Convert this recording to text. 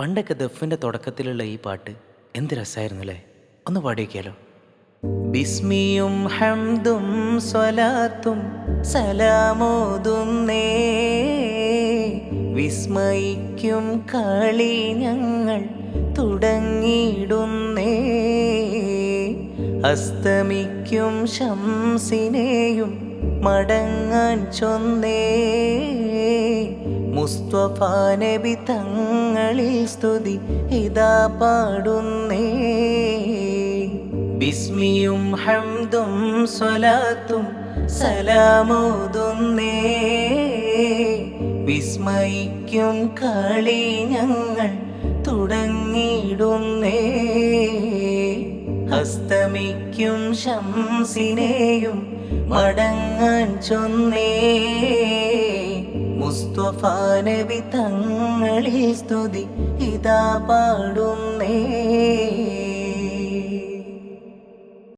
പണ്ടൊക്കെ ദഫിന്റെ തുടക്കത്തിലുള്ള ഈ പാട്ട് എന്ത് രസമായിരുന്നു അല്ലേ ഒന്ന് പാടിയൊക്കെയാലോ ബിസ്മിയും ഹംദും സ്വലാത്തും സലാമോതുന്നേ. വിസ്മയിക്കും കളി ഞങ്ങൾ തുടങ്ങിയിടുന്നേ. അസ്തമിക്കും ശംസിനെയും മടങ്ങാൻ ചൊന്നേ. മുസ്തഫ തങ്ങളിൽ സ്തുതി ഇതാ പാടുന്നേ. ബിസ്മിയും ഹംദും സ്വലാത്തും സലാമോതുന്നേ. വിസ്മയിക്കും കളി ഞങ്ങൾ തുടങ്ങിയിടുന്നേ. അസ്തമിക്കും ശംസിനെയും മടങ്ങാൻ ചൊന്നേ. മുസ്തഫ തങ്ങളിൽ സ്തുതി. ഇതാ പാടുന്നേ